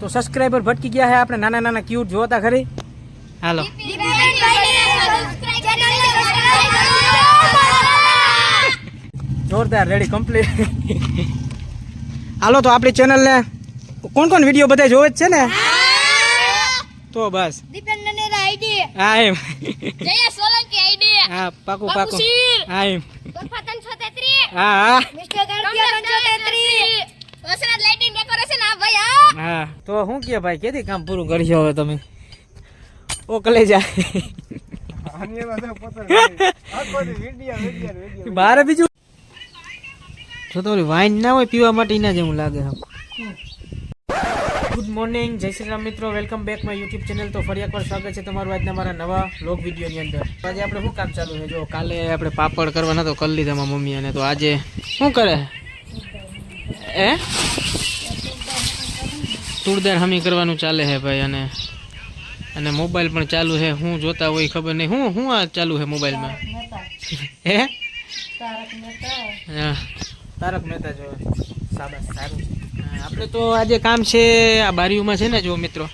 તો સબસ્ક્રાઈબર ભટકી ગયા છે આપણે નાના નાના ક્યુટ જોતા ખરી? હાલો. જોરદાર રેડી કમ્પ્લીટ હાલો તો આપણી ચેનલને કોણ કોણ વીડિયો બધા જોવે જ છે ને? તો બસ. હા એમ. હા પાકું પાકું. હા એમ. હા હા. હા. તો શું કે ભાઈ કેથી કામ પૂરું કરશો હવે તમે? ઓકલે જાય બારે બીજું? જો તો વાઇન ના હોય પીવા માટે ના જેવું લાગે ગુડ મોર્નિંગ જય શ્રી રામ મિત્રો. Welcome back my YouTube channel તો ફરી એકવાર સ્વાગત છે તમારું આજના મારા નવા વ્લોગ વિડીયોની અંદર. આજે આપણે શું કામ ચાલુ છે? જો કાલે આપણે પાપડ કરવાના તો કરી લીધા મમ્મી અને તો આજે શું કરે? એ તુરદાર હમી કરવાનું ચાલે છે ભાઈ અને અને મોબાઈલ પણ ચાલુ છે હું જોતા હોય ખબર નહીં. હું હું આ ચાલુ છે મોબાઈલમાં? હે? તારક મહેતા જો સાબાસ સારું આપણે તો આજે કામ છે આ બારીઓમાં છે ને જો મિત્રો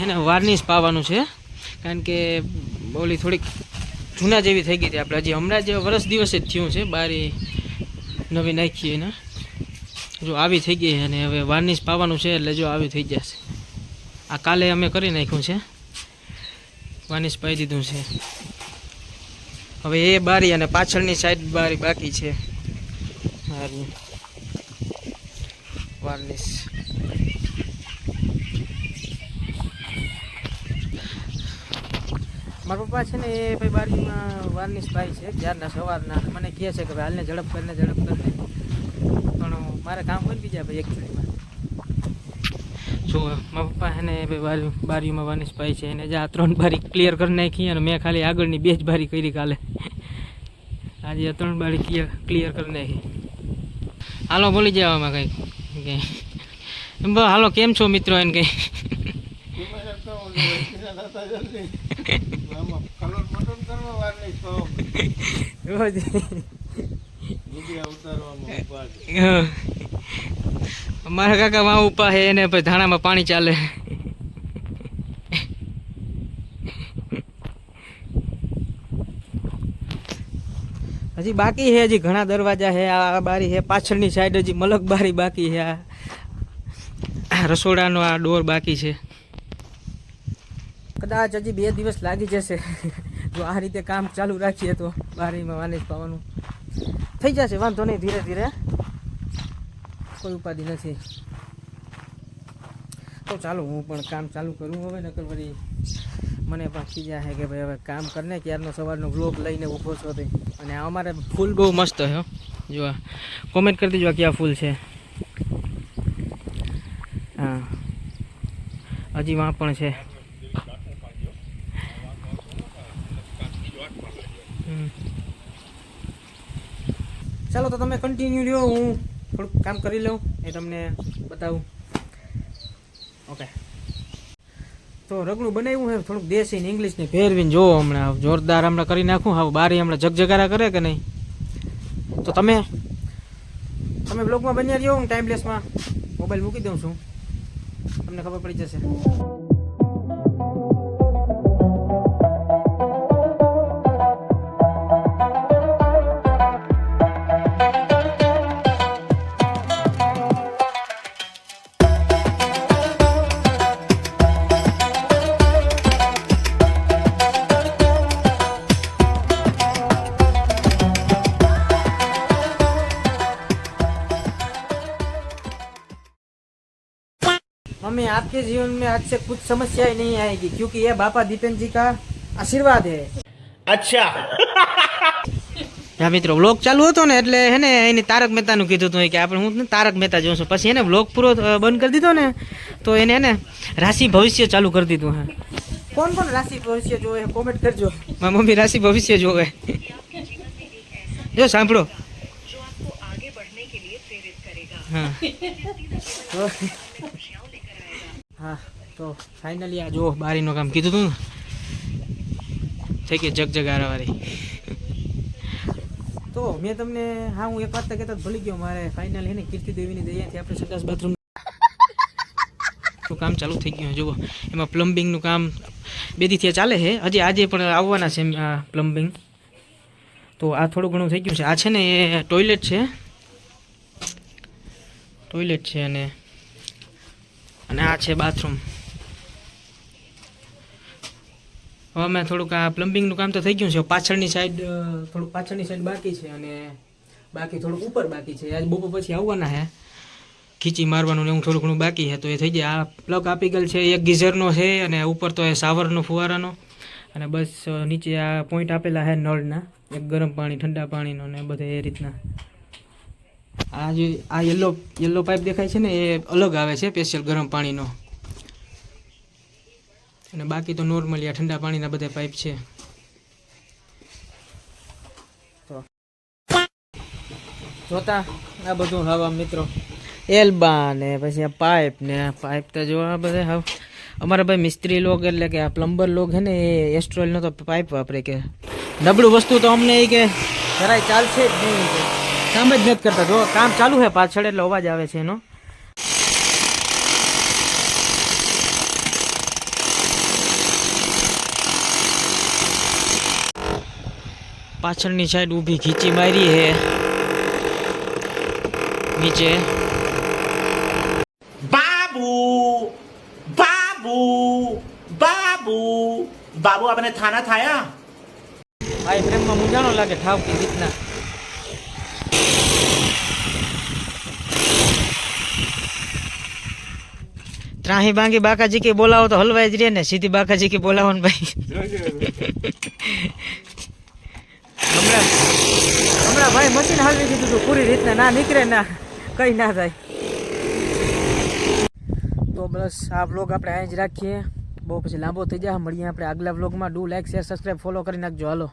એને વાર્નિશ પાવાનું છે કારણ કે ઓલી થોડીક જૂના જેવી થઈ ગઈ હતી આપણે. હજી હમણાં જ વરસ દિવસે જ થયું છે બારી નવી નાખીએ એને. જો આવી થઈ ગઈ અને હવે વાર્નિશ પાવાનું છે એટલે જો આવી થઈ જશે. આ કાલે અમે કરી નાખ્યું છે. વાર્નિશ પાઈ દીધું છે. હવે એ બારી અને પાછળની સાઈડ બારી બાકી છે. વાર્નિશ. મારા પપ્પા છે ને એ ભાઈ બારીમાં વાર્નિશ ભાઈ છે. જ્યારના સવારના. મને કહે છે કે ભાઈ હાલને ઝડપ કરીને ઝડપ કરીને. મારે કામ હોય ને બીજા ભાઈ એકચ્યુઅલીમાં જો મારા પપ્પા છે ને ભાઈ બારી બારીમાં વાર્નિશ ભાઈ છે એને જે આ ત્રણ બારી ક્લિયર કરી નાખી અને મેં ખાલી આગળની બે જ બારી કરી કાલે. આજે આ ત્રણ બારી ક્લિયર ક્લિયર કરી નાખી. હાલો બોલી જવામાં કંઈક કે એમ બસ હાલો કેમ છો મિત્રો એને કંઈ? રોજ. મારા કાકા વાં ઉપા હે એને પછી ધાણામાં પાણી ચાલે. હજી બાકી છે હજી ઘણા દરવાજા છે આ બારી છે પાછળની સાઈડ હજી મલક બારી બાકી છે આ રસોડાનો આ ડોર બાકી છે. કદાચ હજી બે દિવસ લાગી જશે. જો આ રીતે કામ ચાલુ રાખીએ તો બારીમાં વાનિશ પાવાનું થઈ જશે, વાંધો નહીં, ધીરે ધીરે. કોઈ ઉપાધિ નથી. તો ચાલો, હું પણ કામ ચાલુ કરું હવે, નકર વળી મને પણ ખીજા છે કે ભાઈ હવે કામ કરને ક્યારનો સવારનો બ્લોગ લઈને ઊભો છો તે. અને અમારે ફૂલ બહુ મસ્ત હો. જો કોમેન્ટ કરી દેજો ક્યાં ફૂલ છે. હા. હજી વાં પણ છે. હમ. ચાલો તો તમે કન્ટિન્યુ લ્યો, હું થોડુંક કામ કરી લઉં, એ તમને બતાવું. ઓકે તો રગડું બનાવ્યું હે, થોડુંક દેશી ને ઇંગ્લિશને ફેરવીને જોવો હમણાં. જોરદાર હમણાં કરી નાખું. હા બારી હમણાં જગજગારા કરે કે નહીં? તો તમે તમે બ્લોગમાં બન્યા રહ્યો, હું ટાઈમલેસમાં મોબાઈલ મૂકી દઉં છું. તમને ખબર પડી જશે. आपके जीवन में आज से कुछ समस्याएं नहीं आएगी क्योंकि ये बापा दीपेन जी का आशीर्वाद है अच्छा હા મિત્રો વ્લોગ ચાલુ હતો ને એટલે હે ને એને તારક મહેતાનું કીધું હતું કે આપણે હું તારક મહેતા જોઉં છું પછી એને વ્લોગ પૂરો અ, બંધ કરી દીધો ને તો એને હે ને રાશિ ભવિષ્ય ચાલુ કરી દીધું હા કોણ કોણ રાશિ ભવિષ્ય જોવે કોમેન્ટ કરજો મારી મમ્મી રાશિ ભવિષ્ય જોવે જો સાંભળો હા તો- હા, તો ફાઇનલી આ જો બારીનું કામ કીધું હતું ને. થઈ ગઈ જગજગારાવાળી તો મેં તમને, હા, હું એક વાત તો કહેતા ભૂલી ગયો, મારે ફાઇનલ હે ને કીર્તિ દેવીની દયાથી આપણે સંડાસ બાથરૂમનું કામ ચાલુ થઈ ગયું જુઓ. એમાં પ્લમ્બિંગનું કામ બે દીથી ચાલે છે. હજી આજે પણ આવવાના છે આ પ્લમ્બિંગ. તો આ થોડું ઘણું થઈ ગયું છે. આ છે ને એ ટોયલેટ છે. ટોયલેટ છે અને અને આ છે બાથરૂમ હવે અમે થોડુંક આ પ્લમ્બિંગનું કામ તો થઈ ગયું છે. પાછળની સાઈડ થોડુંક પાછળની સાઈડ બાકી છે અને બાકી થોડુંક ઉપર બાકી છે. આજ બપોર પછી આવવાના છે ખીચી મારવાનું ને એવું થોડું ઘણું બાકી છે તો એ થઈ જાય. આ પ્લગ આપી ગયેલ છે, એક ગીઝરનો છે અને ઉપર તો એ સાવરનો ફુવારાનો. અને બસ નીચે આ પોઈન્ટ આપેલા છે નળના. એક ગરમ પાણી, ઠંડા પાણીનો ને બધે એ રીતના. આ જે આ યલો યલો પાઇપ દેખાય છે ને, એ અલગ આવે છે સ્પેશિયલ ગરમ પાણીનો. અને બાકી તો નોર્મલી આ ઠંડા પાણીના બધા પાઇપ છે. જોતા આ બધું હવા મિત્રો. એલ્બા ને, પછી આ પાઇપ ને પાઇપ તો જો આ બધા હવ અમારા ભાઈ મિસ્ત્રી લોગ એટલે કે આ પ્લમ્બર લોગ છે ને, એ એસ્ટ્રોલનો તો પાઇપ વાપરે કે. નબળું વસ્તુ તો અમને એ કે જરાય ચાલશે જ નહીં કામ જ નથી કરતા. જો કામ ચાલુ છે પાછળ એટલે અવાજ આવે છે એનો. પાછળની સાઈડ ઊભી ખીચી મારી હે નીચે. બાબુ બાબુ બાબુ. બાબુ આપણે થાના થાયા? આ પ્રેમમાં મૂંઝાણો લાગે ઠાવકી રીતના. ત્રાહી બાંગી બાકાજી કે બોલાવો તો હલવાઈ જ રે ને સીધી બાકાજી કે બોલાવો ને ભાઈ. હમણાં હમણાં ભાઈ મશીન હલવી દીધું હતું પૂરી રીતના ના નીકળે ના, કઈ ના થાય. તો બસ આ વ્લોગ આપણે અહીં જ રાખીએ. બહુ પછી લાંબો થઈ જાય. મળીએ આપણે આગલા વ્લોગમાં do like share subscribe follow કરી નાખજો. હાલો.